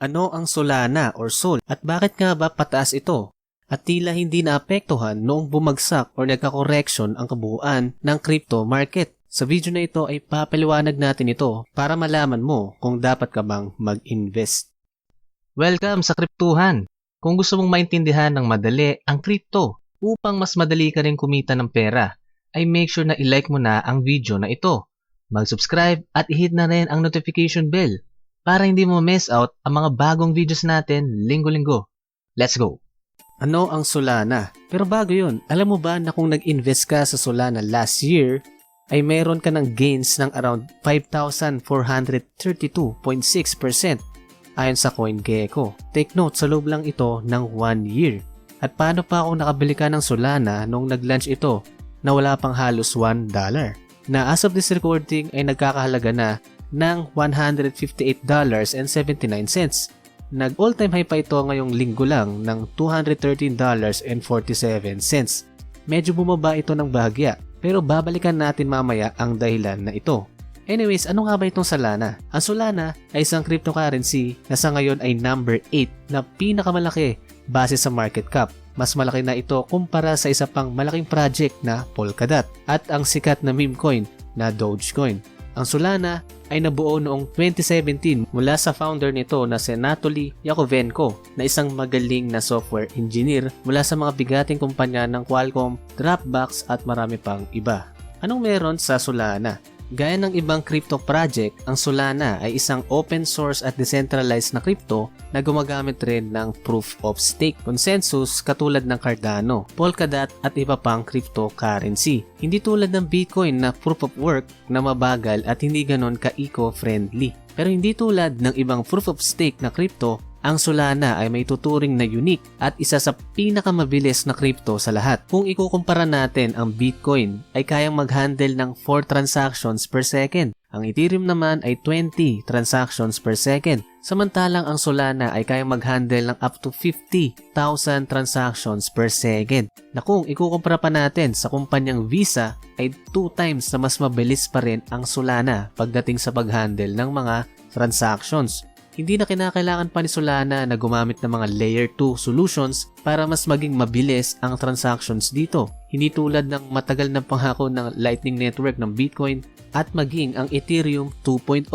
Ano ang Solana or Sol at bakit nga ba pataas ito? At tila hindi naapektuhan noong bumagsak or nagka-correction ang kabuuan ng crypto market. Sa video na ito ay papaliwanag natin ito para malaman mo kung dapat ka bang mag-invest. Welcome sa Kryptuhan! Kung gusto mong maintindihan ng madali ang crypto upang mas madali ka rin kumita ng pera, ay make sure na ilike mo na ang video na ito. Mag-subscribe at i-hit na rin ang notification bell para hindi mo miss out ang mga bagong videos natin linggo-linggo. Let's go! Ano ang Solana? Pero bago yun, alam mo ba na kung nag-invest ka sa Solana last year, ay meron ka ng gains ng around 5,432.6% ayon sa CoinGecko. Take note, sa loob lang ito ng 1 year. At paano pa kung nakabili ka ng Solana nung nag-launch ito na wala pang halos $1? Na as of this recording ay nagkakahalaga na ng $158.79. Nag all-time high pa ito ngayong linggo lang ng $213.47. Medyo bumaba ito ng bahagya pero babalikan natin mamaya ang dahilan na ito. Anyways, ano nga ba itong Solana? Ang Solana ay isang cryptocurrency na sa ngayon ay number 8 na pinakamalaki base sa market cap. Mas malaki na ito kumpara sa isa pang malaking project na Polkadot at ang sikat na meme coin na Dogecoin. Ang Solana ay nabuo noong 2017 mula sa founder nito na si Anatoly Yakovenko na isang magaling na software engineer mula sa mga bigating kumpanya ng Qualcomm, Dropbox at marami pang iba. Anong meron sa Solana? Gaya ng ibang crypto project, ang Solana ay isang open source at decentralized na crypto na gumagamit rin ng proof of stake consensus katulad ng Cardano, Polkadot at iba pang cryptocurrency. Hindi tulad ng Bitcoin na proof of work na mabagal at hindi ganon ka-eco-friendly. Pero hindi tulad ng ibang proof of stake na crypto ang Solana ay may tuturing na unique at isa sa pinakamabilis na crypto sa lahat. Kung ikukumpara natin ang Bitcoin ay kayang mag-handle ng 4 transactions per second. Ang Ethereum naman ay 20 transactions per second. Samantalang ang Solana ay kayang mag-handle ng up to 50,000 transactions per second. Na kung ikukumpara pa natin sa kumpanyang Visa ay 2 times na mas mabilis pa rin ang Solana pagdating sa pag-handle ng mga transactions hindi na kinakailangan pa ni Solana na gumamit ng mga layer 2 solutions para mas maging mabilis ang transactions dito. Hindi tulad ng matagal na pangako ng Lightning Network ng Bitcoin at maging ang Ethereum 2.0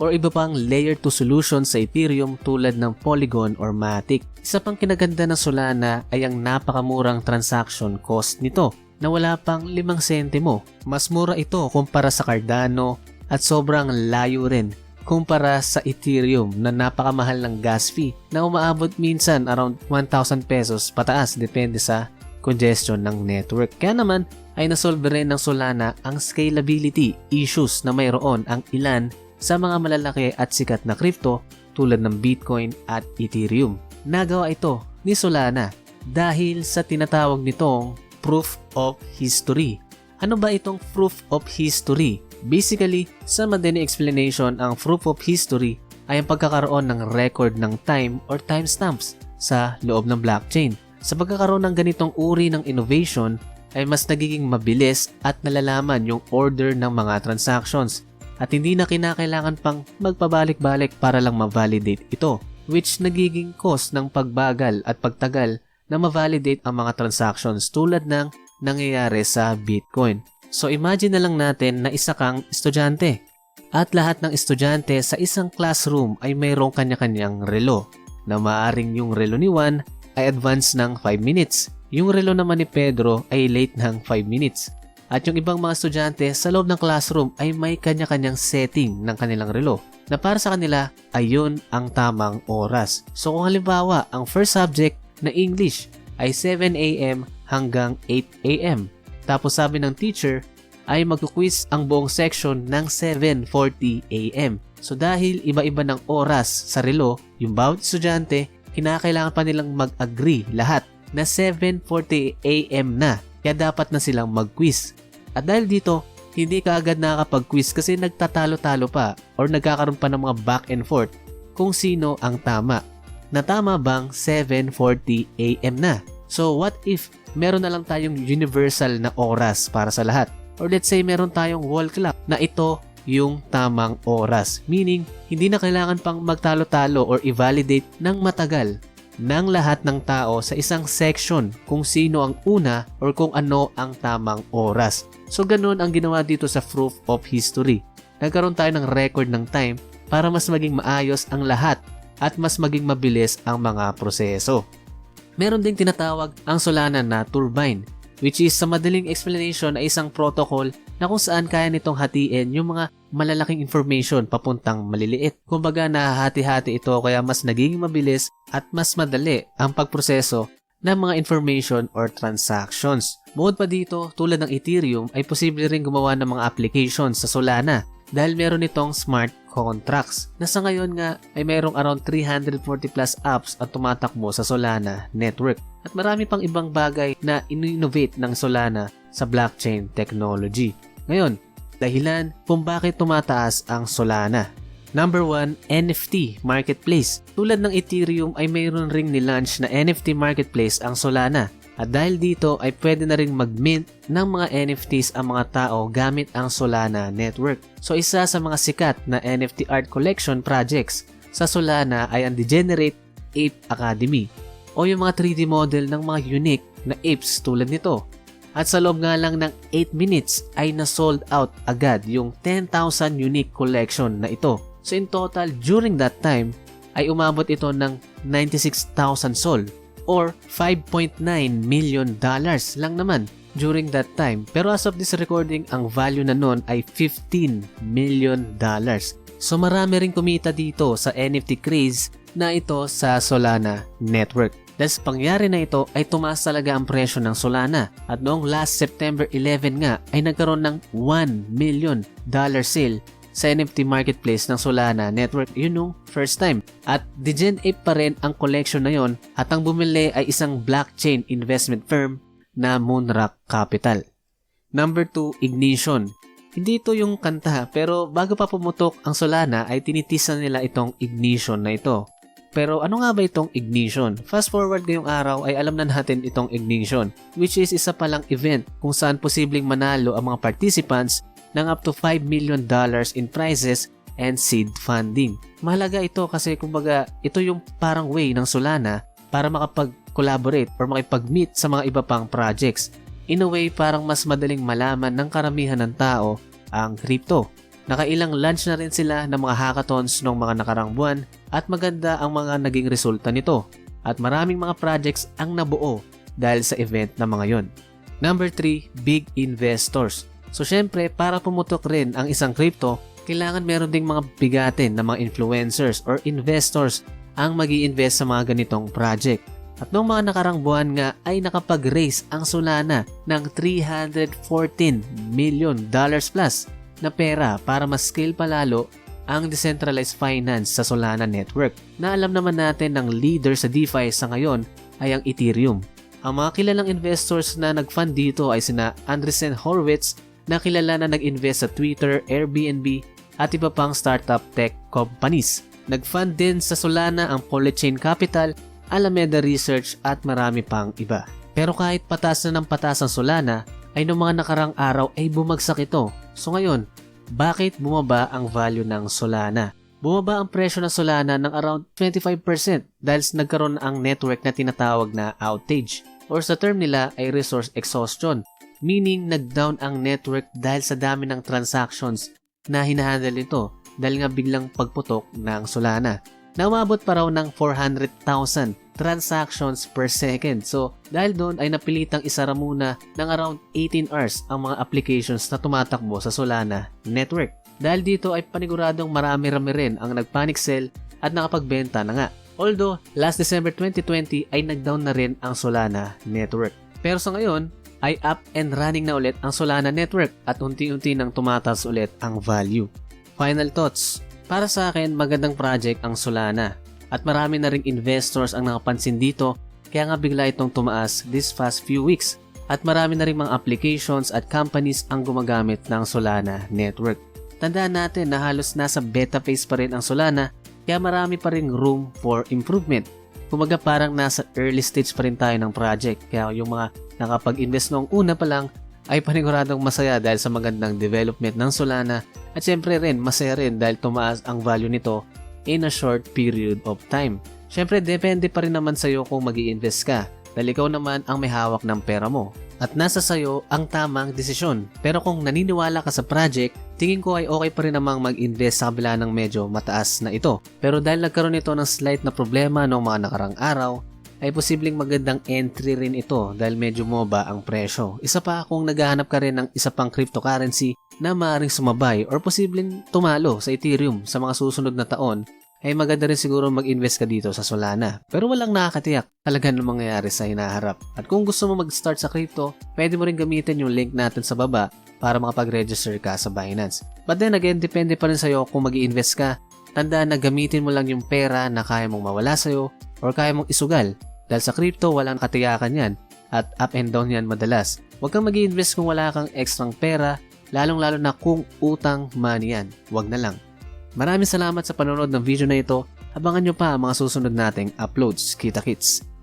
or iba pang layer 2 solutions sa Ethereum tulad ng Polygon or Matic. Isa pang kinaganda ng Solana ay ang napakamurang transaction cost nito na wala pang 5 sentimo. Mas mura ito kumpara sa Cardano at sobrang layo rin kumpara sa Ethereum na napakamahal ng gas fee na umaabot minsan around 1,000 pesos pataas depende sa congestion ng network. Kaya naman ay nasolve rin ng Solana ang scalability issues na mayroon ang ilan sa mga malalaki at sikat na crypto tulad ng Bitcoin at Ethereum. Nagawa ito ni Solana dahil sa tinatawag nitong proof of history. Ano ba itong proof of history? Basically, sa madali explanation, ang proof of history ay ang pagkakaroon ng record ng time or timestamps sa loob ng blockchain. Sa pagkakaroon ng ganitong uri ng innovation, ay mas nagiging mabilis at nalalaman yung order ng mga transactions at hindi na kinakailangan pang magpabalik-balik para lang ma-validate ito which nagiging cost ng pagbagal at pagtagal na ma-validate ang mga transactions tulad ng nangyayari sa Bitcoin. So imagine na lang natin na isa kang estudyante at lahat ng estudyante sa isang classroom ay mayroong kanya-kanyang relo na maaring yung relo ni Juan ay advance ng 5 minutes. Yung relo naman ni Pedro ay late ng 5 minutes. At yung ibang mga estudyante sa loob ng classroom ay may kanya-kanyang setting ng kanilang relo na para sa kanila ay yun ang tamang oras. So kung halimbawa ang first subject na English ay 7 a.m. hanggang 8 a.m. Tapos sabi ng teacher ay magkuquiz ang buong section ng 7.40 a.m. So dahil iba-iba ng oras sa relo, yung bawat estudyante, kinakailangan pa nilang mag-agree lahat na 7.40 a.m. na. Kaya dapat na silang mag-quiz. At dahil dito, hindi ka agad nakakapag-quiz kasi nagtatalo-talo pa or nagkakaroon pa ng mga back and forth kung sino ang tama. Na tama bang 7.40 a.m. na? So what if meron na lang tayong universal na oras para sa lahat? Or let's say meron tayong wall clock na ito yung tamang oras. Meaning, hindi na kailangan pang magtalo-talo or i-validate ng matagal ng lahat ng tao sa isang section kung sino ang una or kung ano ang tamang oras. So ganun ang ginawa dito sa proof of history. Nagkaroon tayo ng record ng time para mas maging maayos ang lahat at mas maging mabilis ang mga proseso. Meron ding tinatawag ang Solana na turbine which is sa madaling explanation ay isang protocol na kung saan kaya nitong hatiin yung mga malalaking information papuntang maliliit. Kumbaga nahahati-hati ito kaya mas nagiging mabilis at mas madali ang pagproseso ng mga information or transactions. Bukod pa dito, tulad ng Ethereum ay posible rin gumawa ng mga applications sa Solana dahil meron itong smart contracts na sa ngayon nga ay mayroong around 340 plus apps at tumatakbo sa Solana network. At marami pang ibang bagay na in-innovate ng Solana sa blockchain technology. Ngayon, dahilan kung bakit tumataas ang Solana. Number 1, NFT marketplace. Tulad ng Ethereum ay mayroon ring nilaunch na NFT marketplace ang Solana. At dahil dito ay pwede na ring mag-mint ng mga NFTs ang mga tao gamit ang Solana network. So isa sa mga sikat na NFT art collection projects sa Solana ay ang Degenerate Ape Academy o yung mga 3D model ng mga unique na apes tulad nito. At sa loob nga lang ng 8 minutes ay na-sold out agad yung 10,000 unique collection na ito. So in total, during that time, ay umabot ito ng 96,000 sol or 5.9 million dollars lang naman during that time. Pero as of this recording, ang value na nun ay 15 million dollars. So marami rin kumita dito sa NFT craze na ito sa Solana network. Dahil sa pangyari na ito ay tumaas talaga ang presyo ng Solana at noong last September 11 nga ay nagkaroon ng 1 million dollar sale sa NFT marketplace ng Solana network yun nung first time. At Degen Ape pa rin ang collection na yon at ang bumili ay isang blockchain investment firm na Moonrock Capital. Number 2, Ignition. Hindi ito yung kanta pero bago pa pumutok ang Solana ay tinitisan nila itong Ignition na ito. Pero ano nga ba itong Ignition? Fast forward ngayong araw ay alam na natin itong Ignition which is isa palang event kung saan posibleng manalo ang mga participants ng up to 5 million dollars in prizes and seed funding. Mahalaga ito kasi kumbaga ito yung parang way ng Solana para makapag-collaborate or makipag-meet sa mga iba pang projects. In a way, parang mas madaling malaman ng karamihan ng tao ang crypto. Nakailang launch na rin sila ng mga hackathons noong mga nakarang buwan at maganda ang mga naging resulta nito. At maraming mga projects ang nabuo dahil sa event na mga yon. Number 3, big investors. So syempre, para pumutok rin ang isang crypto, kailangan meron ding mga bigatin na mga influencers or investors ang mag invest sa mga ganitong project. At noong mga nakarang buwan nga ay nakapag-raise ang Solana ng 314 million dollars plus na pera para mas scale palalo ang decentralized finance sa Solana network na alam naman natin ng leader sa DeFi sa ngayon ay ang Ethereum. Ang mga kilalang investors na nag-fund dito ay sina Andreessen Horowitz na kilala na nag-invest sa Twitter, Airbnb at iba pang startup tech companies. Nag-fund din sa Solana ang Polychain Capital, Alameda Research at marami pang iba. Pero kahit patas na ng patas ang Solana, ay noong mga nakarang araw ay bumagsak ito. So ngayon, bakit bumaba ang value ng Solana? Bumaba ang presyo ng Solana ng around 25% dahil nagkaroon ang network na tinatawag na outage or sa term nila ay resource exhaustion meaning nag-down ang network dahil sa dami ng transactions na hinahandle nito dahil nga biglang pagputok ng Solana. Na umabot pa raw ng 400,000 transactions per second. So, dahil doon ay napilitang isara muna ng around 18 hours ang mga applications na tumatakbo sa Solana network. Dahil dito ay paniguradong marami-rami rin ang nagpanic sell at nakapagbenta na nga. Although, last December 2020 ay nag-down na rin ang Solana network. Pero sa ngayon, ay up and running na ulit ang Solana network at unti-unti nang tumatas ulit ang value. Final thoughts. Para sa akin, magandang project ang Solana at marami na ring investors ang nakapansin dito kaya nga bigla itong tumaas this past few weeks at marami na ring mga applications at companies ang gumagamit ng Solana network. Tandaan natin na halos nasa beta phase pa rin ang Solana kaya marami pa ring room for improvement. Kumaga parang nasa early stage pa rin tayo ng project. Kaya yung mga nakapag-invest noong una pa lang ay paniguradong masaya dahil sa magandang development ng Solana. At syempre rin masaya rin dahil tumaas ang value nito in a short period of time. Syempre depende pa rin naman sa'yo kung mag invest ka. Dahil ikaw naman ang may hawak ng pera mo at nasa sayo ang tamang desisyon. Pero kung naniniwala ka sa project, tingin ko ay okay pa rin namang mag-invest sa kabila ng medyo mataas na ito. Pero dahil nagkaroon ito ng slight na problema noong mga nakarang araw, ay posibleng magandang entry rin ito dahil medyo moba ang presyo. Isa pa kung naghahanap ka rin ng isa pang cryptocurrency na maaaring sumabay or posibleng tumalo sa Ethereum sa mga susunod na taon, ay maganda rin siguro mag-invest ka dito sa Solana. Pero walang nakakatiyak talaga ng mangyayari sa hinaharap. At kung gusto mo mag-start sa crypto, pwede mo rin gamitin yung link natin sa baba para makapag-register ka sa Binance. But then again, depende pa rin sa'yo kung mag invest ka. Tandaan na gamitin mo lang yung pera na kaya mong mawala sa'yo or kaya mong isugal. Dahil sa crypto, walang katiyakan yan at up and down yan madalas. Huwag kang mag invest kung wala kang ekstrang pera, lalong-lalo na kung utang money yan. Huwag na lang. Maraming salamat sa panonood ng video na ito. Abangan nyo pa ang mga susunod nating uploads. Kita kits!